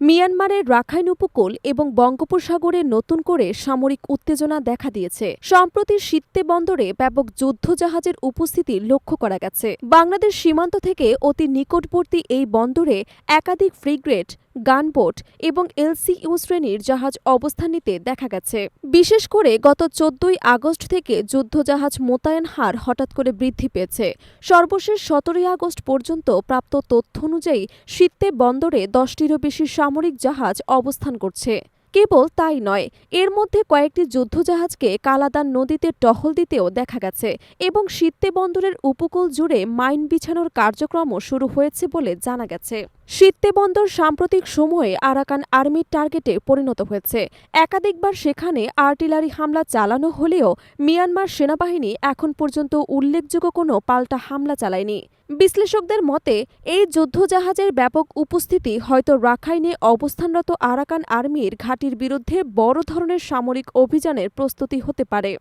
মিয়ানমারের রাখাইন উপকূল এবং বঙ্গোপসাগরে নতুন করে সামরিক উত্তেজনা দেখা দিয়েছে। সম্প্রতি শীতে বন্দরে ব্যাপক যুদ্ধজাহাজের উপস্থিতি লক্ষ্য করা গেছে। বাংলাদেশ সীমান্ত থেকে অতি নিকটবর্তী এই বন্দরে একাধিক ফ্রিগ্রেট গানবোট এবং এলসিইউ শ্রেণির জাহাজ অবস্থান নিতে দেখা গেছে। বিশেষ করে গত চোদ্দই আগস্ট থেকে যুদ্ধজাহাজ মোতায়েন হার হঠাৎ করে বৃদ্ধি পেয়েছে। সর্বশেষ সতেরোই আগস্ট পর্যন্ত প্রাপ্ত তথ্য অনুযায়ী শীতে বন্দরে দশটিরও বেশি সামরিক জাহাজ অবস্থান করছে। কেবল তাই নয়, এর মধ্যে কয়েকটি যুদ্ধজাহাজকে কালাদান নদীতে টহল দিতেও দেখা গেছে এবং শীতে বন্দরের উপকূল জুড়ে মাইন বিছানোর কার্যক্রমও শুরু হয়েছে বলে জানা গেছে। শীতে বন্দর সাম্প্রতিক সময়ে আরাকান আর্মির টার্গেটে পরিণত হয়েছে। একাধিকবার সেখানে আর্টিলারি হামলা চালানো হলেও মিয়ানমার সেনাবাহিনী এখন পর্যন্ত উল্লেখযোগ্য কোনো পাল্টা হামলা চালায়নি। বিশ্লেষকদের মতে, এই যুদ্ধজাহাজের ব্যাপক উপস্থিতি হয়তো রাখাইনে অবস্থানরত আরাকান আর্মির ঘাঁটির বিরুদ্ধে বড় ধরনের সামরিক অভিযানের প্রস্তুতি হতে পারে।